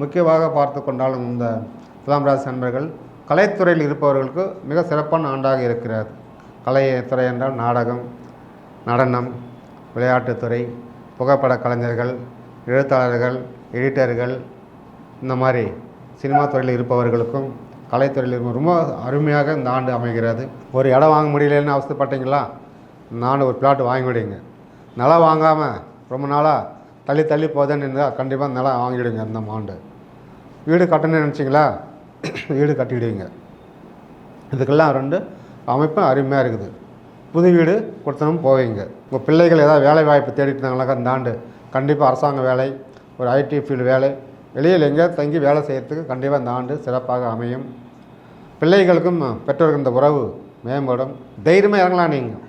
முக்கியமாக பார்த்து கொண்டாலும் இந்த துலாம் ராசி நண்பர்கள் கலைத்துறையில் இருப்பவர்களுக்கு மிக சிறப்பான ஆண்டாக இருக்கிறது கலைத்துறை என்றால் நாடகம் நடனம் விளையாட்டுத்துறை புகைப்பட கலைஞர்கள் எழுத்தாளர்கள் எடிட்டர்கள் இந்த மாதிரி சினிமா துறையில் இருப்பவர்களுக்கும் கலைத்துறையில் ரொம்ப அருமையாக இந்த ஆண்டு அமைகிறது. ஒரு இடம் வாங்க முடியலன்னு அவசரப்பட்டீங்களா நான் ஒரு பிளாட் வாங்கி விடுங்க. நிலம் வாங்காமல் ரொம்ப நாளாக தள்ளி தள்ளி போதேன்னு இருந்தால் கண்டிப்பாக நிலம் வாங்கிவிடுங்க இந்த ஆண்டு. வீடு கட்டணும்னு நினச்சிங்களா? வீடு கட்டிடுவீங்க. இதுக்கெல்லாம் ரெண்டு அமைப்பும் அருமையாக இருக்குது. புது வீடு கொடுத்தனும் போவீங்க. உங்கள் பிள்ளைகள் ஏதாவது வேலை வாய்ப்பு தேடிட்டு இருந்தாங்கனாக்கா இந்த ஆண்டு கண்டிப்பாக அரசாங்க வேலை ஒரு ஐடி ஃபீல்டு வேலை வெளியில் எங்கேயாவது தங்கி வேலை செய்கிறதுக்கு கண்டிப்பாக இந்த ஆண்டு சிறப்பாக அமையும். பிள்ளைகளுக்கும் பெற்றோருக்கு இந்த உறவு மேம்படும். தைரியமாக இறங்கலாம் நீங்கள்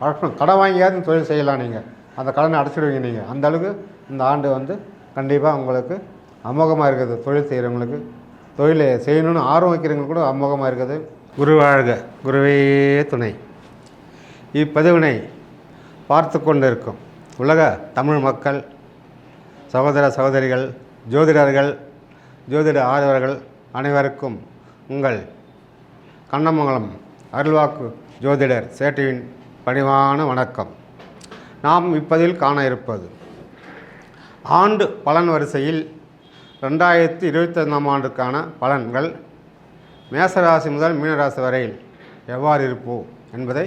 கடன் கடன் வாங்கியாவது தொழில் செய்யலாம் நீங்கள் அந்த கடனை அடைச்சிடுவீங்க நீங்கள் அந்த அளவுக்கு இந்த ஆண்டு வந்து கண்டிப்பாக உங்களுக்கு அமோகமாக இருக்குது தொழில் செய்கிறவங்களுக்கு தொழிலை செய்யணும்னு ஆர்வம் வைக்கிறவங்களுக்கு கூட அமோகமாக இருக்குது குரு வாழ்க. குருவே துணை. இப்பதிவினை பார்த்து கொண்டு இருக்கும் உலக தமிழ் மக்கள் சகோதர சகோதரிகள் ஜோதிடர்கள் ஜோதிட ஆர்வர்கள் அனைவருக்கும் உங்கள் கண்ணமங்கலம் அருள்வாக்கு ஜோதிடர் சேட்டுவின் பணிவான வணக்கம். நாம் இப்பதில் காண இருப்பது ஆண்டு பலன் வரிசையில் ரெண்டாயிரத்தி இருபத்தைந்தாம் ஆண்டுக்கான பலன்கள் மேசராசி முதல் மீனராசி வரையில் எவ்வாறு இருப்போம் என்பதை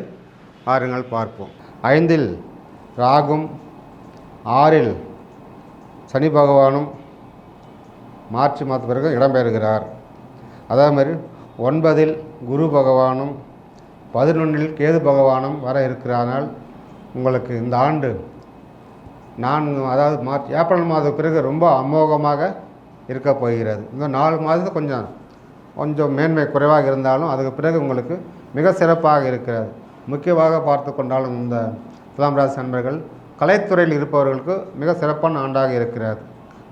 பாருங்கள் பார்ப்போம். ஐந்தில் ராகும் ஆறில் சனி பகவானும் மார்ச் மாத பிறகு இடம்பெறுகிறார் அதே மாதிரி ஒன்பதில் குரு பகவானும் பதினொன்றில் கேது பகவானும் வர இருக்கிறானால் உங்களுக்கு இந்த ஆண்டு நான் அதாவது மார்ச் ஏப்ரல் மாத பிறகு ரொம்ப அமோகமாக இருக்க போகிறது. இந்த நாலு மாதத்துக்கு கொஞ்சம் கொஞ்சம் மேன்மை குறைவாக இருந்தாலும் அதுக்கு பிறகு உங்களுக்கு மிக சிறப்பாக இருக்கிறது. முக்கியமாக பார்த்து கொண்டாலும் இந்த துலாம் ராசி நண்பர்கள் கலைத்துறையில் இருப்பவர்களுக்கு மிக சிறப்பான ஆண்டாக இருக்கிறது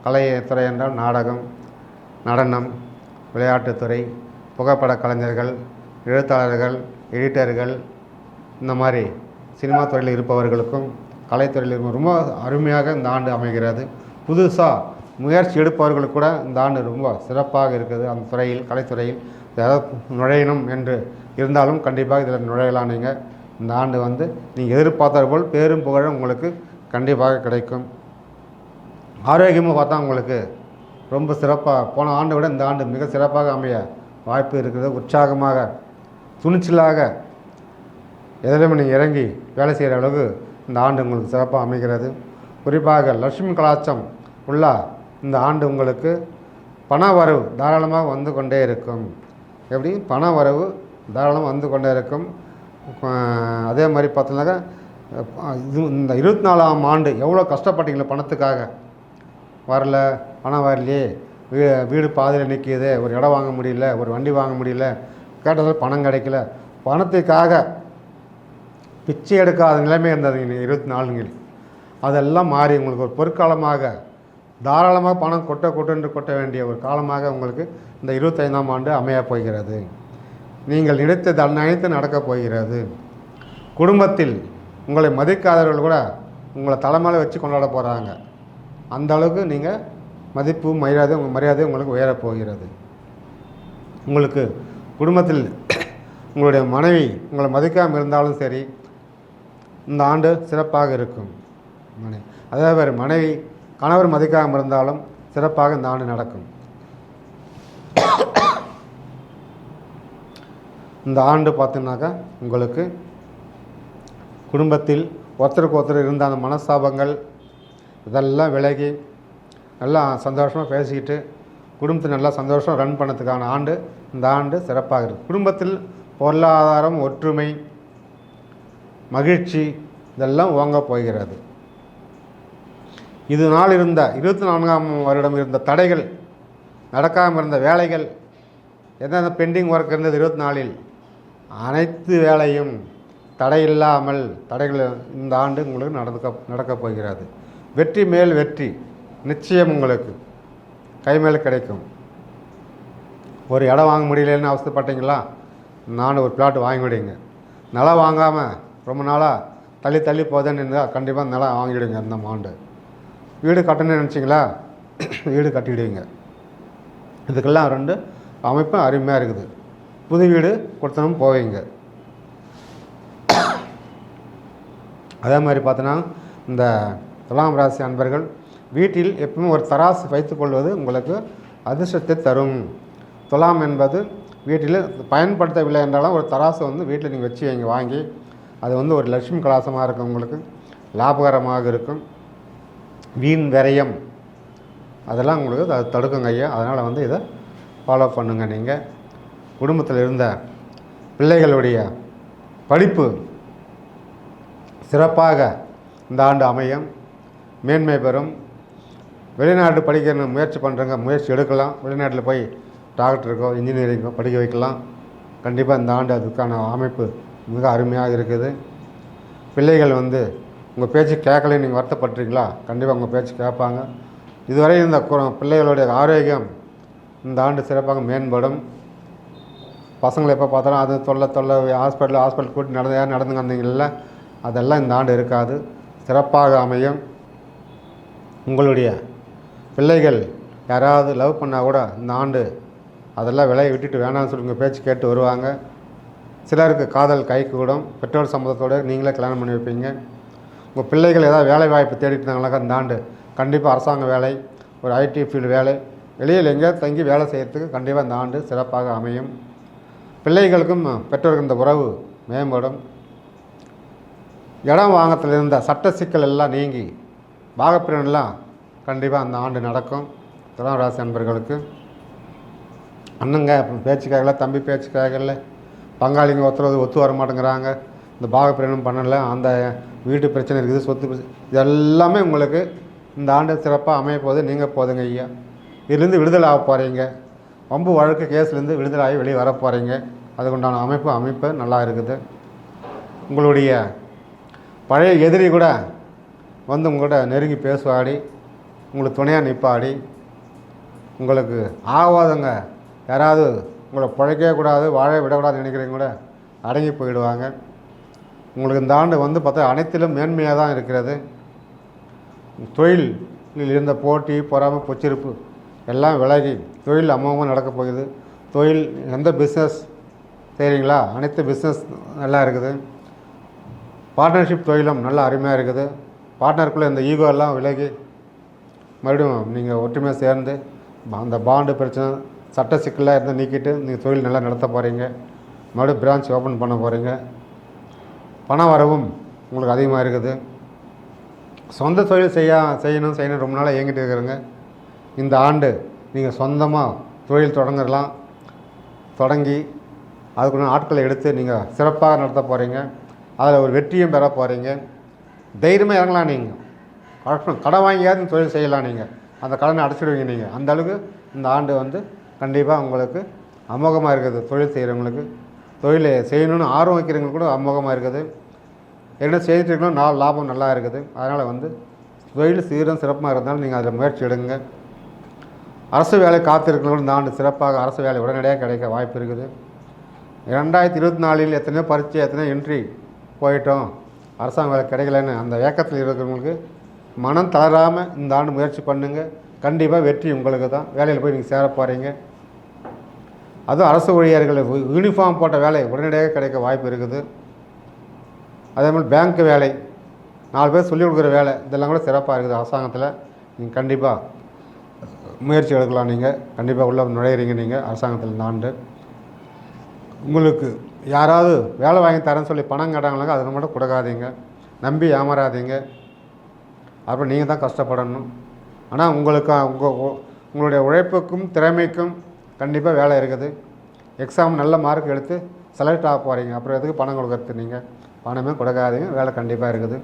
கலைத்துறை என்றால் நாடகம் நடனம் விளையாட்டுத்துறை புகைப்பட கலைஞர்கள் எழுத்தாளர்கள் எடிட்டர்கள் இந்த மாதிரி சினிமா துறையில் இருப்பவர்களுக்கும் கலைத்துறையில் ரொம்ப அருமையாக இந்த ஆண்டு அமைகிறது. புதுசாக முயற்சி எடுப்பவர்களுக்கு கூட இந்த ஆண்டு ரொம்ப சிறப்பாக இருக்குது. அந்த துறையில் கலைத்துறையில் ஏதாவது நுழையணும் என்று இருந்தாலும் கண்டிப்பாக இதில் நுழையலாம். நீங்கள் இந்த ஆண்டு வந்து நீங்கள் எதிர்பார்த்தது போல் பேரும் புகழும் உங்களுக்கு கண்டிப்பாக கிடைக்கும். ஆரோக்கியமாக பார்த்தா உங்களுக்கு ரொம்ப சிறப்பாக போன ஆண்டை விட இந்த ஆண்டு மிக சிறப்பாக அமைய வாய்ப்பு இருக்கிறது உற்சாகமாக துணிச்சலாக எதிலுமே நீங்கள் இறங்கி வேலை செய்கிற அளவுக்கு இந்த ஆண்டு உங்களுக்கு சிறப்பாக அமைகிறது. குறிப்பாக லட்சுமி கலாச்சம் உள்ள இந்த ஆண்டு உங்களுக்கு பண வரவு தாராளமாக வந்து கொண்டே இருக்கும். எப்படி? பண வரவு தாராளமாக வந்து கொண்டே இருக்கும். அதே மாதிரி பார்த்தோம்னாக்கா இது இந்த இருபத்தி நாலாம் ஆண்டு எவ்வளோ கஷ்டப்பட்டீங்களோ பணத்துக்காக. வரல பணம் வரலையே. வீ வீடு பாதியில் நிற்கிது ஒரு இடம் வாங்க முடியல ஒரு வண்டி வாங்க முடியல. கேட்டதில் பணம் கிடைக்கல. பணத்துக்காக பிச்சை எடுக்காத நிலைமை இருந்தது இருபத்தி நாலுங்களில் அதெல்லாம் மாறி உங்களுக்கு ஒரு பொற்காலமாக தாராளமாக பணம் கொட்ட கொட்டென்று கொட்ட வேண்டிய ஒரு காலமாக உங்களுக்கு இந்த இருபத்தைந்தாம் ஆண்டு அமையப் போகிறது. நீங்கள் நினைத்தது அனைத்து நடக்கப் போகிறது. குடும்பத்தில் உங்களை மதிக்காதவர்கள் கூட உங்களை தலைமையில் வச்சு கொண்டாட போகிறாங்க அந்த அளவுக்கு நீங்கள் மதிப்பு மரியாதை உங்கள் மரியாதை உங்களுக்கு உயரப் போகிறது. உங்களுக்கு குடும்பத்தில் உங்களுடைய மனைவி உங்களை மதிக்காமல் இருந்தாலும் சரி இந்த ஆண்டு சிறப்பாக இருக்கும். மனைவி. அதே மாதிரி மனைவி கணவர் மதிக்காமல் இருந்தாலும் சிறப்பாக இந்த ஆண்டு நடக்கும். இந்த ஆண்டு பார்த்தீங்கன்னாக்கா உங்களுக்கு குடும்பத்தில் ஒருத்தருக்கு ஒருத்தர் இருந்த அந்த மனஸ்தாபங்கள் இதெல்லாம் விலகி நல்லா சந்தோஷமாக பேசிக்கிட்டு குடும்பத்தை நல்லா சந்தோஷமாக ரன் பண்ணதுக்கான ஆண்டு இந்த ஆண்டு சிறப்பாக இருக்குது குடும்பத்தில் பொருளாதாரம் ஒற்றுமை மகிழ்ச்சி இதெல்லாம் ஓங்க போகிறது. இது நாள் இருந்த இருபத்தி நான்காம் வருடம் இருந்த தடைகள் நடக்காமல் இருந்த வேலைகள் எந்தெந்த பெண்டிங் ஒர்க் இருந்தது இருபத்தி நாலில் அனைத்து வேலையும் தடையில்லாமல் தடைகள் இந்த ஆண்டு உங்களுக்கு நடக்க நடக்கப் போகிறது. வெற்றி மேல் வெற்றி நிச்சயம் உங்களுக்கு. கை மேல் கிடைக்கும். ஒரு இடம் வாங்க முடியலன்னு அவசரப்பட்டீங்களா நான் ஒரு பிளாட் வாங்கி விடுங்க நிலம் வாங்காமல் ரொம்ப நாளாக தள்ளி தள்ளி போதேன்னு இருந்தால் கண்டிப்பாக நிலம் வாங்கிவிடுங்க இந்த ஆண்டு வீடு கட்டணும்னு நினச்சிங்களா? வீடு கட்டிடுவீங்க. இதுக்கெல்லாம் ரெண்டு அமைப்பும் அருமையாக இருக்குது. புது வீடு கொடுத்தனும் போவீங்க. அதே மாதிரி பார்த்தோன்னா இந்த துலாம் ராசி அன்பர்கள் வீட்டில் எப்பவும் ஒரு தராசு வைத்துக்கொள்வது உங்களுக்கு அதிர்ஷ்டத்தை தரும். துலாம் என்பது வீட்டில் பயன்படுத்தவில்லை என்றாலும் ஒரு தராசு வந்து வீட்டில் நீங்கள் வச்சு வைங்க வாங்கி அது வந்து ஒரு லட்சுமி கலாசமாக இருக்கும் உங்களுக்கு. லாபகரமாக இருக்கும். வீண் விரயம். அதெல்லாம் உங்களுக்கு அது தடுக்குங்க ஐயா. அதனால் வந்து இதை ஃபாலோ பண்ணுங்கள் நீங்கள் குடும்பத்தில் இருந்த பிள்ளைகளுடைய படிப்பு சிறப்பாக இந்த ஆண்டு அமையும். மேன்மை பெறும். வெளிநாட்டு படிக்க முயற்சி பண்ணுறங்க முயற்சி எடுக்கலாம். வெளிநாட்டில் போய் டாக்டருக்கோ இன்ஜினியரிங்கோ படிக்க வைக்கலாம். கண்டிப்பாக இந்த ஆண்டு அதுக்கான அமைப்பு மிக அருமையாக இருக்குது. பிள்ளைகள் வந்து உங்கள் பேச்சு கேட்கல நீங்கள் வருத்தப்படுறீங்களா கண்டிப்பாக உங்கள் பேச்சு கேட்பாங்க. இதுவரை இந்த பிள்ளைகளுடைய ஆரோக்கியம் இந்த ஆண்டு சிறப்பாக மேம்படும். பசங்களை எப்போ பார்த்தாலும் அது தொல்லை தொல்லை ஹாஸ்பிட்டல் ஹாஸ்பிட்டல் கூட்டி நடந்து யார் நடந்து வந்தீங்கல்ல அதெல்லாம் இந்த ஆண்டு இருக்காது. சிறப்பாக அமையும். உங்களுடைய பிள்ளைகள் யாராவது லவ் பண்ணால் கூட இந்த ஆண்டு அதெல்லாம் விலையை விட்டுட்டு வேணாம்னு சொல்லி உங்கள் பேச்சு கேட்டு வருவாங்க. சிலருக்கு காதல் கை கூடும் பெற்றோர் சம்மதத்தோடு நீங்களே கல்யாணம் பண்ணி வைப்பீங்க. உங்கள் பிள்ளைகள் ஏதாவது வேலை வாய்ப்பு தேடிட்டு இருந்தாங்களாக்கா இந்த ஆண்டு கண்டிப்பாக அரசாங்க வேலை ஒரு ஐடி ஃபீல்டு வேலை வெளியில் எங்கேயாவது தங்கி வேலை செய்கிறதுக்கு கண்டிப்பாக இந்த ஆண்டு சிறப்பாக அமையும். பிள்ளைகளுக்கும் பெற்றோருக்கும் இந்த உறவு மேம்படும். இடம் வாங்கத்தில் இருந்த சட்ட சிக்கல் எல்லாம் நீங்கி பாகப்பிரிவினைலாம் கண்டிப்பாக அந்த ஆண்டு நடக்கும். துலாம் ராசி நண்பர்களுக்கு அண்ணங்க பேச்சுக்காகல தம்பி பேச்சுக்காகல பங்காளிங்க ஒருத்தர் ஒத்து வர மாட்டேங்கிறாங்க. இந்த பாகப்பிரிவினம் பண்ணலை அந்த வீட்டு பிரச்சனை இருக்குது சொத்து பிரச்சனை இது எல்லாமே உங்களுக்கு இந்த ஆண்டு சிறப்பாக அமைய போது நீங்கள் போதுங்க ஐயா. இதுலேருந்து விடுதலை ஆக போகிறீங்க வம்பு வழக்கு கேஸ்லேருந்து விடுதலை ஆகி வெளியே வர போகிறீங்க அதுக்குண்டான அமைப்பு அமைப்பு நல்லா இருக்குது. உங்களுடைய பழைய எதிரி கூட வந்து உங்கள்கிட்ட நெருங்கி பேசுவாடி உங்களுக்கு துணையாக நிற்பாடி. உங்களுக்கு ஆகாதுங்க யாராவது உங்களை பிழைக்கவே கூடாது வாழ விடக்கூடாதுன்னு நினைக்கிறவங்க கூட அடங்கி போயிடுவாங்க. உங்களுக்கு இந்த ஆண்டு வந்து பார்த்தா அனைத்திலும் மேன்மையாக தான் இருக்கிறது. தொழிலில் இருந்த போட்டி பொறாமை பொச்சிருப்பு எல்லாம் விலகி தொழில் அமோகமாக நடக்க போகுது. தொழில் எந்த பிஸ்னஸ் செய்கிறீங்களா அனைத்து பிஸ்னஸ் நல்லா இருக்குது. பார்ட்னர்ஷிப் தொழிலும் நல்லா அருமையாக இருக்குது. பார்ட்னருக்குள்ளே இந்த ஈகோ எல்லாம் விலகி மறுபடியும் நீங்கள் ஒற்றுமையாக சேர்ந்து அந்த பாண்டு பிரச்சனை சட்ட சிக்கலாக இருந்து நீக்கிட்டு நீங்கள் தொழில் நல்லா நடத்த போகிறீங்க மறுபடியும் பிரான்ச் ஓப்பன் பண்ண போகிறீங்க பண வரவும் உங்களுக்கு அதிகமாக இருக்குது. சொந்த தொழில் செய்ய செய்யணும் செய்யணும் ரொம்ப நாளாக இயங்கிட்டு இருக்கிறேங்க. இந்த ஆண்டு நீங்கள் சொந்தமாக தொழில் தொடங்கலாம் தொடங்கி அதுக்குள்ள ஆட்களை எடுத்து நீங்கள் சிறப்பாக நடத்த போகிறீங்க அதில் ஒரு வெற்றியும் பெற போகிறீங்க தைரியமாக இறங்கலாம் நீங்கள் கடன் கடன் வாங்கியாவது தொழில் செய்யலாம் நீங்கள் அந்த கடனை அடைச்சிடுவீங்க நீங்கள் அந்தளவுக்கு இந்த ஆண்டு வந்து கண்டிப்பாக உங்களுக்கு அமோகமாக இருக்குது தொழில் செய்கிறவங்களுக்கு தொழிலை செய்யணும்னு ஆர்வம் வைக்கிறவங்களுக்கு கூட அமோகமாக இருக்குது. என்ன செய்துட்டு நாலு லாபம் நல்லா இருக்குது. அதனால் வந்து தொழில் சீரம் சிறப்பாக இருந்தாலும் நீங்கள் அதில் முயற்சி எடுங்க. அரசு வேலை காத்திருக்கிறவங்களும் இந்த ஆண்டு சிறப்பாக அரசு வேலை உடனடியாக கிடைக்க வாய்ப்பு இருக்குது. ரெண்டாயிரத்தி இருபத்தி நாலில் எத்தனையோ பரீட்சை எத்தனையோ என்ட்ரி போயிட்டோம். அரசாங்க வேலை கிடைக்கலன்னு அந்த ஏக்கத்தில் இருக்கிறவங்களுக்கு மனம் தளராமல் இந்த ஆண்டு முயற்சி பண்ணுங்கள் கண்டிப்பாக வெற்றி உங்களுக்கு தான். வேலையில் போய் நீங்கள் சேர போகிறீங்க அதுவும் அரசு ஊழியர்கள் யூனிஃபார்ம் போட்ட வேலை உடனடியாக கிடைக்க வாய்ப்பு இருக்குது. அதே மாதிரி பேங்க் வேலை நாலு பேர் சொல்லிக் கொடுக்குற வேலை இதெல்லாம் கூட சிறப்பாக இருக்குது அரசாங்கத்தில். நீங்கள் கண்டிப்பாக முயற்சி எடுக்கலாம் நீங்கள் கண்டிப்பாக உள்ளே நுழையிறீங்க நீங்கள் அரசாங்கத்தில் இந்த ஆண்டு உங்களுக்கு யாராவது வேலை வாங்கி தரேன்னு சொல்லி பணம் கேட்டாங்களாங்க அதை மட்டும் கொடுக்காதீங்க. நம்பி ஏமாறாதீங்க. அப்புறம் நீங்கள் தான் கஷ்டப்படணும். ஆனால் உங்களுக்கு உங்கள் உங்களுடைய உழைப்புக்கும் திறமைக்கும் கண்டிப்பாக வேலை இருக்குது. எக்ஸாம் நல்ல மார்க் எடுத்து செலக்ட் ஆக போகிறீங்க அப்புறம் எதுக்கு பணம் கொடுக்கறது நீங்கள் பணமே கொடுக்காதீங்க. வேலை கண்டிப்பாக இருக்குது.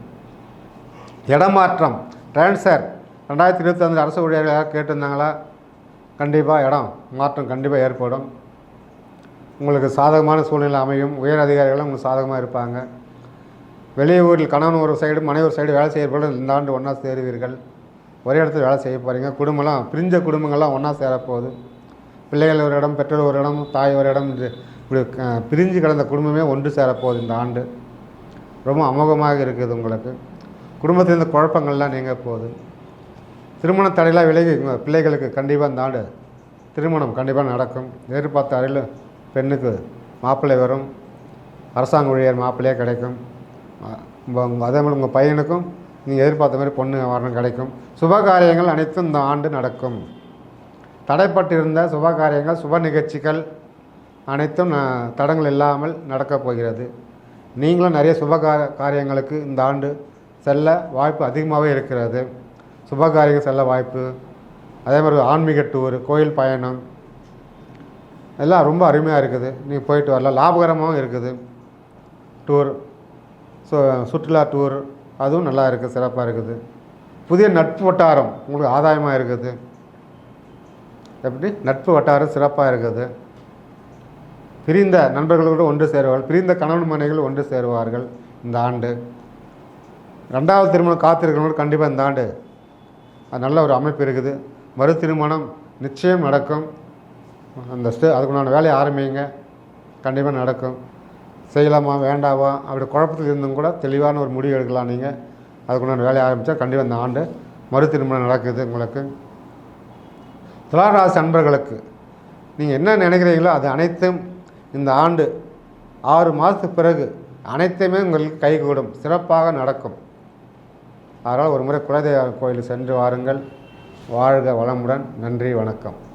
இடமாற்றம். ட்ரான்ஸ்ஃபர் ரெண்டாயிரத்தி இருபத்தஞ்சு அரசு ஊழியர்கள் யாராவது கேட்டிருந்தாங்களா? கண்டிப்பாக இடம் மாற்றம் கண்டிப்பாக ஏற்படும். உங்களுக்கு சாதகமான சூழ்நிலை அமையும். உயர் அதிகாரிகளும் உங்களுக்கு சாதகமாக இருப்பாங்க. வெளியூரில் கணவன் ஒரு சைடு மனைவி ஒரு சைடு வேலை செய்யப்படும் இந்த ஆண்டு ஒன்றா சேருவீர்கள். ஒரே இடத்துல வேலை செய்ய போகிறீங்க குடும்பம்லாம் பிரிஞ்ச குடும்பங்கள்லாம் ஒன்றா சேரப்போகுது. பிள்ளைகள் ஒரு இடம் பெற்றோர் ஒரு இடம் தாய் ஒரு இடம் என்று இப்படி பிரிஞ்சு கிடந்த குடும்பமே ஒன்று சேரப்போகுது இந்த ஆண்டு. ரொம்ப அமோகமாக இருக்குது உங்களுக்கு. குடும்பத்தில் இருந்த குழப்பங்கள்லாம் நீங்க போகுது. திருமண தடையெல்லாம் விலகி பிள்ளைகளுக்கு கண்டிப்பாக இந்த ஆண்டு திருமணம் கண்டிப்பாக நடக்கும். எதிர்பார்த்த அறையில் பெண்ணுக்கு மாப்பிள்ளை வரும். அரசாங்க ஊழியர் மாப்பிள்ளையே கிடைக்கும். அதே மாதிரி உங்கள் பையனுக்கும் நீங்கள் எதிர்பார்த்த மாதிரி பொண்ணு வரணும் கிடைக்கும். சுப காரியங்கள் அனைத்தும் இந்த ஆண்டு நடக்கும். தடைப்பட்டிருந்த சுப காரியங்கள் சுப நிகழ்ச்சிகள் அனைத்தும் தடங்கள் இல்லாமல் நடக்கப் போகிறது. நீங்களும் நிறைய சுப காரியங்களுக்கு இந்த ஆண்டு செல்ல வாய்ப்பு அதிகமாகவே இருக்கிறது. சுப காரியங்கள் செல்ல வாய்ப்பு அதே மாதிரி ஆன்மீக டூர் கோயில் பயணம் எல்லாம் ரொம்ப அருமையாக இருக்குது. நீங்கள் போயிட்டு வரலாம். லாபகரமாகவும் இருக்குது. டூர் ஸோ சுற்றுலா டூர் அதுவும் நல்லா இருக்குது சிறப்பாக இருக்குது. புதிய நட்பு வட்டாரம் உங்களுக்கு ஆதாயமாக இருக்குது. எப்படி? நட்பு வட்டாரம் சிறப்பாக இருக்குது. பிரிந்த நண்பர்களோடு ஒன்று சேருவார்கள். பிரிந்த கணவன் மனைகள் ஒன்று சேருவார்கள். இந்த ஆண்டு. ரெண்டாவது திருமணம் காத்திருக்கிறவங்க கண்டிப்பாக இந்த ஆண்டு. அது நல்ல ஒரு அமைப்பு இருக்குது. மறு திருமணம் நிச்சயம் நடக்கும். அந்த ஸ்டே அதுக்குண்டான வேலையை ஆரம்பிங்க. கண்டிப்பாக நடக்கும். செய்யலாமா வேண்டாவா அப்படி குழப்பத்தில் இருந்தும் கூட தெளிவான ஒரு முடிவு எடுக்கலாம் நீங்கள் அதுக்குண்டான வேலையை ஆரம்பித்தா கண்டிப்பாக இந்த ஆண்டு மறு திருமணம் நடக்குது உங்களுக்கு. துளாராசி அன்பர்களுக்கு நீங்கள் என்ன நினைக்கிறீங்களோ அது அனைத்தும் இந்த ஆண்டு ஆறு மாதத்துக்கு பிறகு அனைத்துமே உங்களுக்கு கைகூடும். சிறப்பாக நடக்கும். அதனால் ஒரு முறை குலதெய்வ கோயில் சென்று வாருங்கள். வாழ்க வளமுடன். நன்றி வணக்கம்.